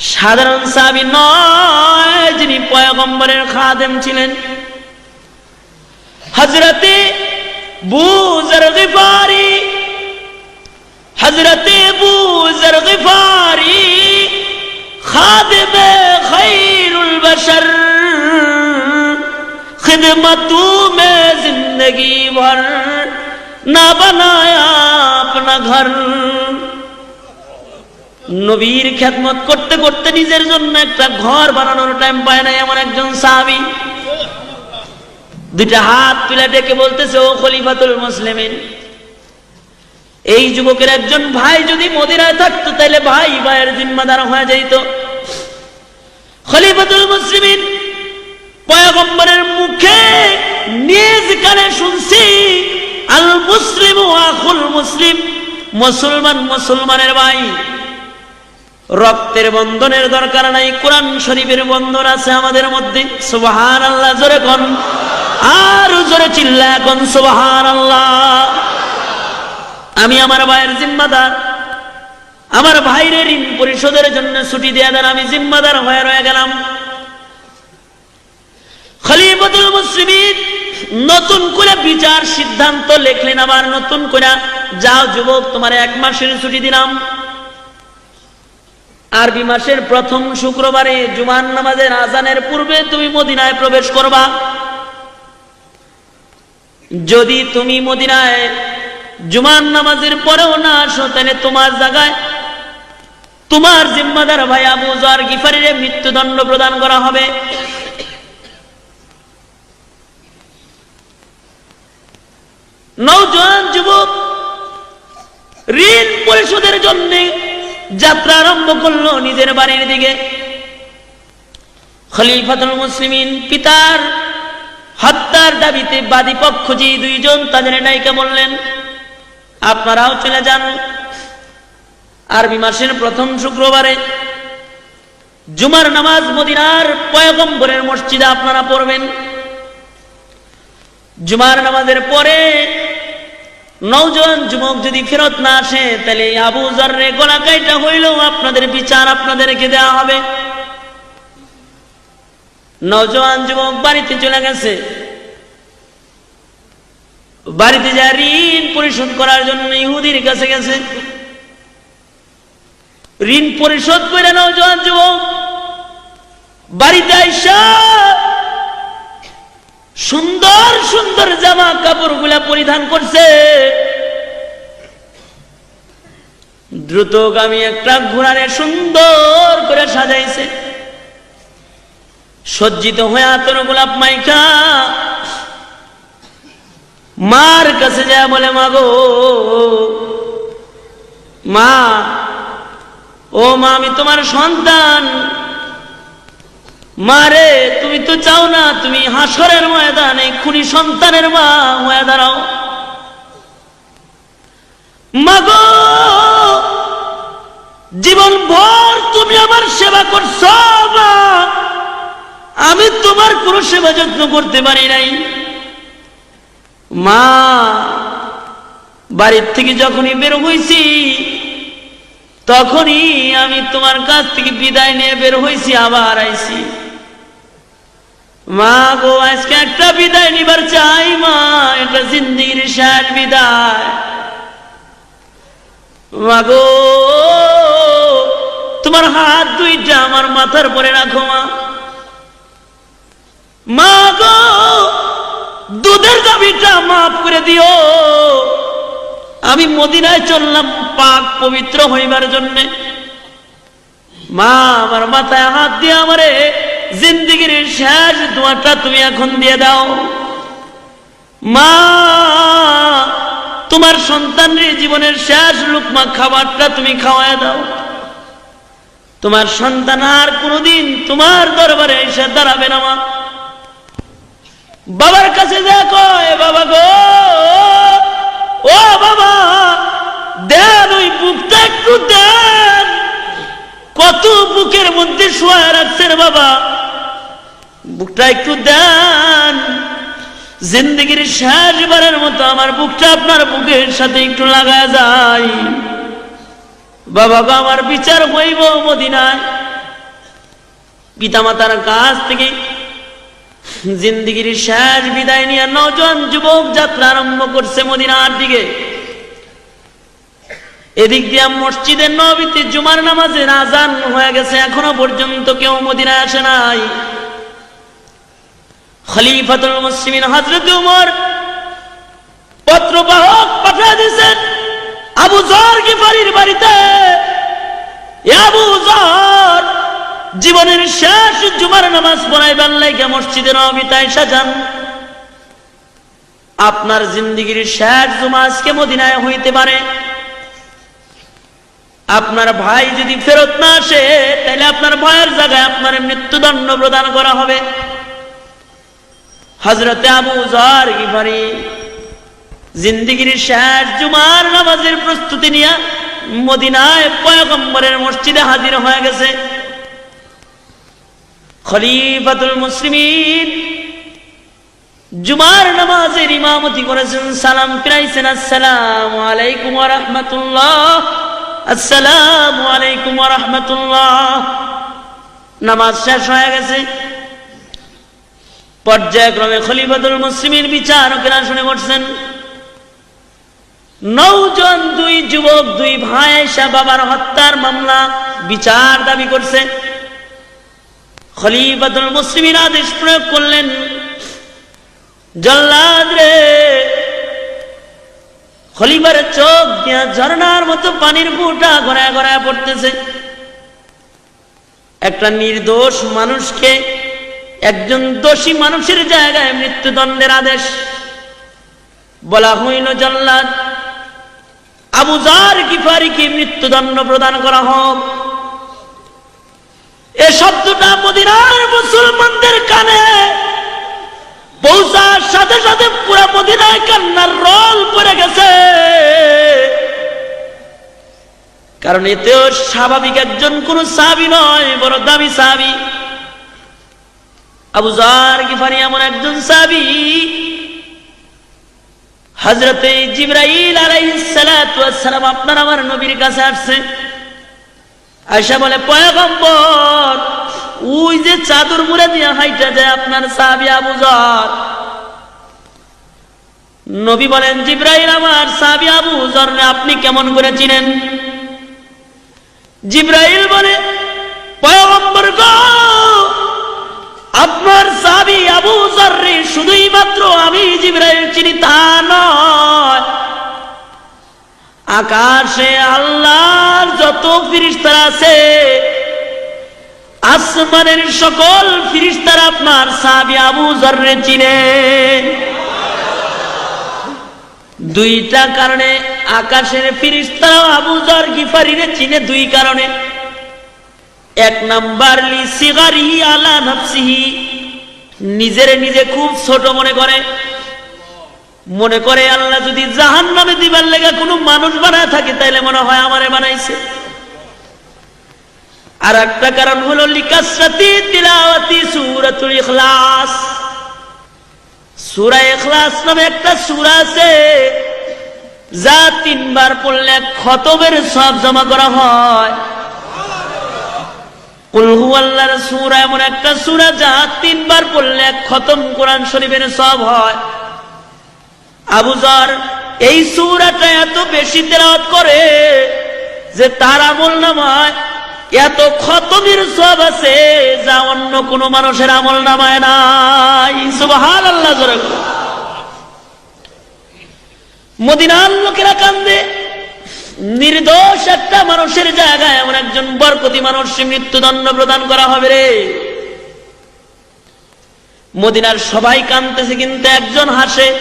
সাধারণ সাহাবি নয় যিনি পয়গম্বরের খাদেম ছিলেন। হজরতে বুজর গিফারি হজরতে বুজর গিফারি, খাদেম খৈরুল বশর خدمتوں میں زندگی بھر نہ بنایا اپنا ঘর। নবীর খ্যাতমত করতে করতে নিজের জন্য একটা ঘর বানানোর টাইম পায় না এমন একজন সাহাবি। দুইটা হাত তুলে ডেকে বলতেছে, ও খলিফাতুল মুসলিমিন, এই যুবকের একজন ভাই যদি মদিনায় থাকতো তাহলে ভাই ভাইয়ের জিম্মাদার হয়ে যাইত। খলিফাতুল মুসলিমিন পয়গম্বরের মুখে নিজ কানে শুনছি, আল মুসলিম আখুল মুসলিম, মুসলমান মুসলমানের ভাই। রক্তের বন্ধনের দরকার নাই, কোরআন শরীফের বন্ধন আছে আমাদের মধ্যে সুবহান আল্লাহ জোরে কন? আর জোরে চিল্লা কন সুবহান আল্লাহ আমি আমার ভাইয়ের জিম্মাদার, আমার ভাইরে ঋণ পরিশোধের জন্য ছুটি দেয়া দেন, আমি জিম্মাদার হয়ে রয়ে গেলাম। খলিফাতুল মুসলিমিন নতুন করে বিচার সিদ্ধান্ত লেখলেন, আবার নতুন করে, যাও যুবক, তোমার এক মাসের ছুটি দিলাম। আরবি মাসের প্রথম শুক্রবারে জুমান নামাজের আজানের পূর্বে তুমি মদিনায় প্রবেশ করবা। যদি তুমি মদিনায় জুমান নামাজের পরেও না আসো, তাহলে তোমার জায়গায় তোমার জিম্মাদার ভাই আবু জার গিফারিরে মৃত্যুদণ্ড প্রদান করা হবে। নৌজওয়ান যুবক ঋণ পরিশোধের জন্য যাত্রা আরম্ভ করল নিজের বাড়ির দিকে। খলিফাতুল মুসলিমিন পিতার হত্যার দাবিতে বাদী পক্ষ যে দুইজন তাদের নায়িকা বললেন, আপনারাও চলে যান আরবি মাসের প্রথম শুক্রবারে। জুমার নামাজ মদিনার পয়গম্বরের মসজিদে আপনারা পড়বেন। জুমার নামাজের পরে নৌজন যুবক যদি ফেরত না আসে, তাহলে আবু জর্রে গলা কাইটা আপনাদের বিচার আপনাদেরকে দেওয়া হবে। নৌজওয়ান যুবক বাড়িতে চলে গেছে। বাড়িতে যা ঋণ পরিশোধ করার জন্য ইহুদির কাছে গেছে। ঋণ পরিশোধ করে নৌজওয়ান যুবক বাড়িতে আইসা সুন্দর সুন্দর জামা কাপড়গুলা পরিধান করছে। দ্রুতগামী একটা ঘোড়ারে সুন্দর করে সাজাইছে। সজ্জিত হয়ে আতর গোলাপ মাইকা। মার কাছে যায় বলে, মাগো, মা, ও মা, আমি তোমার সন্তান। মারে তুমি তো চাও না তুমি হাসরের ময়দানে খুনি সন্তানের মা হয়ে দাঁড়াও। মাগো জীবন ভর তুমি আমার সেবা করছ আমি তোমার কোনো সেবা যত্ন করতে পারি নাই। মা, বাড়ির থেকে যখনই বের হয়েছি তখনই আমি তোমার কাছ থেকে বিদায় নিয়ে বের হয়েছি আবার আইছি। মা গো, আজকে একটা বিদায় নিবার চাই মা এটা জিন্দিগির শেষ বিদায়। মা গো, তোমার হাত দুইটা আমার মাথার পরে রাখো মা। মা গো, দুধের দাবিটা মাফ করে দিও। আমি মদিনায় চললাম পাক পবিত্র হইবার জন্যে। মা, আমার মাথায় হাত দিয়ে আমারে জিন্দিগির শেষ দোয়াটা তুমি এখন দিয়ে দাও। মা, তোমার সন্তানের জীবনের শেষ লুকমা খাবারটা তুমি খাওয়ায় দাও। তোমার সন্তান আর কোনোদিন তোমার দরবারে এসে দাঁড়াবে না মা। বাবার কাছে দেখো এ বাবা গো, ও বাবা, দেন ওই বুকটা একটু দেন। কত বুকের মধ্যে শোয়া রাখছেন বাবা। বুকটা একটু দেন। জিন্দগির শেষবারের মতো আমার বুকটা আপনার বুকের সাথে একটু লাগা যায়। বাবা গো, আমার বিচার হইব মদিনায়। পিতামাতার কাছ থেকে জিন্দগির শেষ বিদায় নিয়ে নজন যুবক যাত্রা আরম্ভ করছে মদিনার দিকে। এদিক দিয়ে মসজিদের নবীতে জুমার নামাজের আজান হয়ে গেছে, এখনও পর্যন্ত কেউ মদিনায় আসে নাই। খলিফাতুল মুসলিমিন হজরত উমর পত্রবাহক পাঠিয়ে দিয়েছেন আবু জর গিফারির বাড়িতে? আবু জর জীবনের শেষ জুমার নামাজ পড়াইবার লাইগা মসজিদে নবিতায় সাজান আপনার জিন্দগির শেষ জুমা আজকে মদিনায় হইতে পারে। আপনার ভাই যদি ফেরত না আসে, তাহলে আপনার ভাইয়ের জায়গায় আপনার মৃত্যুদণ্ড প্রদান করা হবে। হজরতে আবু জর গিফারি জিন্দিগির শেষ জুমার নামাজের প্রস্তুতি নিয়ে মদিনায় পয়গম্বরের মসজিদে হাজির হয়ে গেছে। খলিফাতুল মুসলিমিন জুমার নামাজের ইমামতি করেছেন, সালাম ফিরাইছেন, আসসালাম আলাইকুম ওয়া আসসালাম আলাইকুম রাহমাতুল্লাহ। নামাজ শেষ হয়ে গেছে। পর্যায়ক্রমে খলিফাতুল মুসলিমের বিচারকেরা শুনে করছেন নৌজন দুই যুবক, দুই ভাই এসে বাবার হত্যার মামলা, বিচার দাবি করছে। খলিফাতুল মুসলিমিন আদেশ প্রয়োগ করলেন, জল্লাদ রে, খলিফার চোখ দিয়া ঝর্ণার মতো পানির ফুটা গড়ায় গড়ায় পড়তেছে। একটা নির্দোষ মানুষকে একজন দোষী মানুষের জায়গায় মৃত্যুদণ্ডের আদেশ। বলা হইল, জল্লাদ, আবু জার গিফারিকে মৃত্যুদণ্ড প্রদান করা হোক। এ শব্দটা মদিনার মুসলমানদের কানে পৌঁছার সাথে সাথে পুরা মদিনায় কান্নার রল পড়ে গেছে। কারণ এতেও স্বাভাবিক একজন কোন সাবি নয়, বড় দামি সাবি আবু এমন একজন সাবি হজরতে জিব্রাইল আলাইসালাম আপনার আমার নবীর কাছে আসছে। আয়সা বলে ওই যে চাদর মুড়ে দিয়ে হাইটা যায় আপনার সাহাবি আবু জর। নবী বলেন, জিব্রাইল, আমার সাহাবি আবু জর আপনি কেমন করে চিনেন? জিব্রাইল বলে আপনার সাবি আবু জর্রে শুধুই মাত্র আমি জিব্রাইল চিনি তা নয়। আকাশে আল্লাহর যত ফিরিস্তারা আছে, আসমানের সকল ফিরিস্তারা আপনার সাবি আবু জর্রে চিনে। দুইটা কারণে আকাশের ফিরিস্তারা আবু জর গিফারিরে চিনে, দুই কারণে। এক নাম্বার লি সিগারিহি আলা নফসিহি। নিজের নিজে খুব ছোট মনে করে। মনে করে, আল্লাহ যদি জাহান নামে দিবার লেগে কোনো মানুষ বানায় থাকে, তাইলে মনে হয় আমারে বানাইছে। আর একটা কারণ হলো লিকাসরাতি তিলাওয়াতি সূরাতুল ইখলাস। সূরা ইখলাস নামে একটা সূরা আছে, যা তিনবার পড়লে খতমের সব জমা করা হয়। কুল হুয়াল্লাহর সূরা, এমন একটা যা তিনবার পড়লে খতম কোরআন শরীফের সব হয়। আবু যর এই এত বেশি করে যে তার আমল নামায় এত সব আছে যা অন্য কোন মানুষের আমল নামায় বলো। মদিনার লোকেরা কান্দে। নির্দোষ একটা মানুষের জায়গায় এমন একজন বরকতি মানুষ মৃত্যুদণ্ড প্রদান করা হবে রে। মদিনার সবাই কানতেছে কিন্তু একজন হাসে।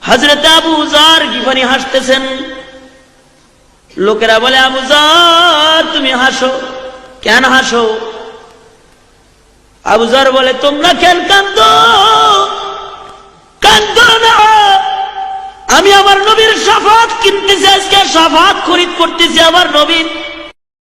হাজরত আবু জার গিফানি হাসতেছেন? লোকেরা বলে, আবু জার তুমি হাসো। কেন হাসো? আবু জার বলে, তোমরা কেন কান্দ কান্দ না। আমি আমার নবীর সাফাত কিনতেছি আজকে সাফাত খরিদ করতেছি আমার নবীর।